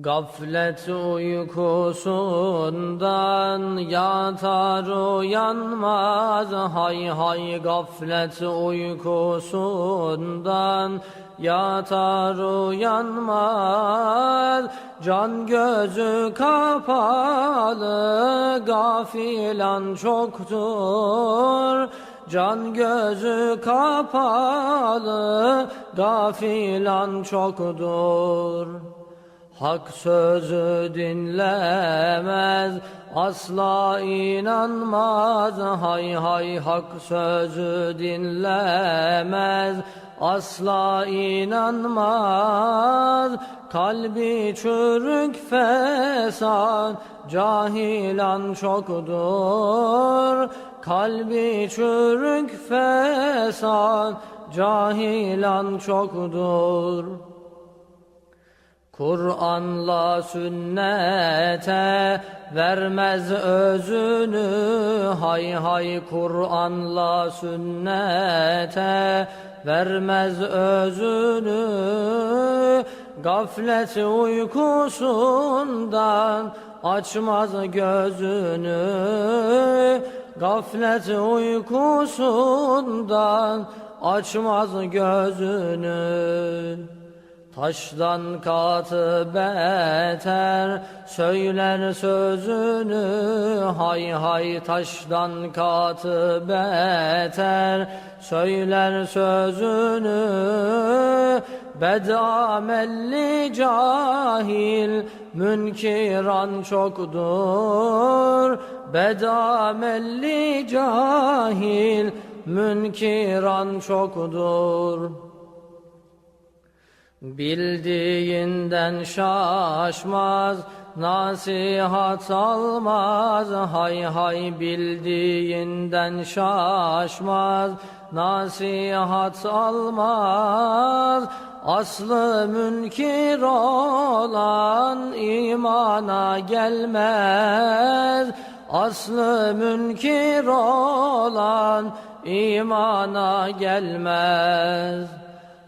Gaflet uykusundan yatar uyanmaz. Hay hay gaflet uykusundan yatar uyanmaz. Can gözü kapalı gafilan çoktur. Can gözü kapalı gafilan çoktur Hak sözü dinlemez, asla inanmaz. Hay hay hak sözü dinlemez, asla inanmaz. Kalbi çürük fesat, cahilan çoktur. Kalbi çürük fesat, cahilan çoktur. Kur'an'la sünnete vermez özünü. Hay hay Kur'an'la sünnete vermez özünü. Gaflet uykusundan açmaz gözünü. Gaflet uykusundan açmaz gözünü Taştan katı beter söyler sözünü hay hay taştan katı beter söyler sözünü bedamelli cahil münkiran çoktur bedamelli cahil münkiran çoktur Bildiğinden şaşmaz, nasihat almaz, hay hay bildiğinden şaşmaz, nasihat almaz. Aslı münkir olan imana gelmez, aslı münkir olan imana gelmez.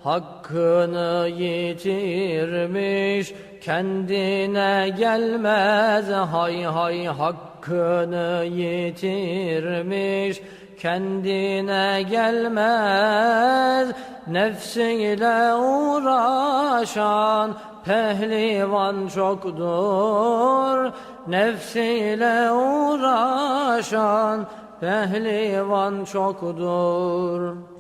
Hakkını yitirmiş kendine gelmez. Hay hay hakkını yitirmiş kendine gelmez. Nefsiyle uğraşan pehlivan çoktur. Nefsiyle uğraşan pehlivan çoktur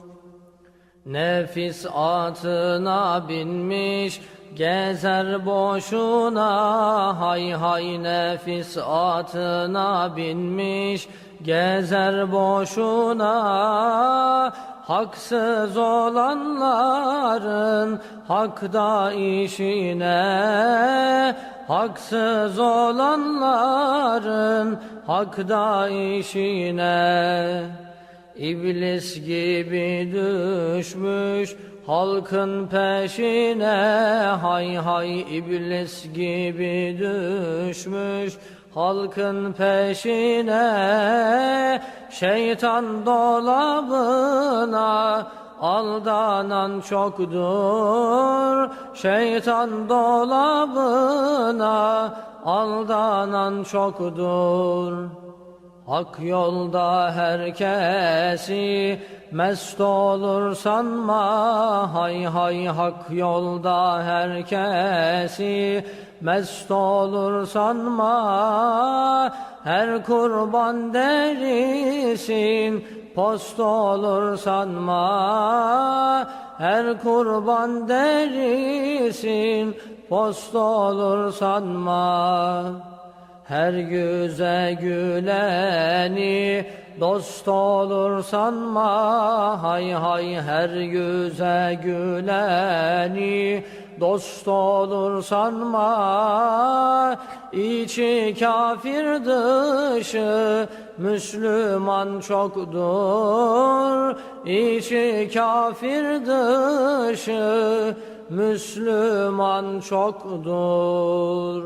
Nefis atına binmiş gezer boşuna. Hay hay nefis atına binmiş gezer boşuna. Haksız olanların hakda işine. Haksız olanların hakda işine İblis gibi düşmüş halkın peşine. Hay hay iblis gibi düşmüş halkın peşine. Şeytan dolabına aldanan çoktur. Şeytan dolabına aldanan çoktur Hak yolda herkesi mest olur sanma Hay hay hak yolda herkesi mest olur sanma Her kurban derisin post olur sanma Her kurban derisin post olur sanma her yüze güleni dost olur sanma hay hay her yüze güleni dost olur sanma içi kafir dışı Müslüman çoktur. İçi kafir dışı Müslüman çoktur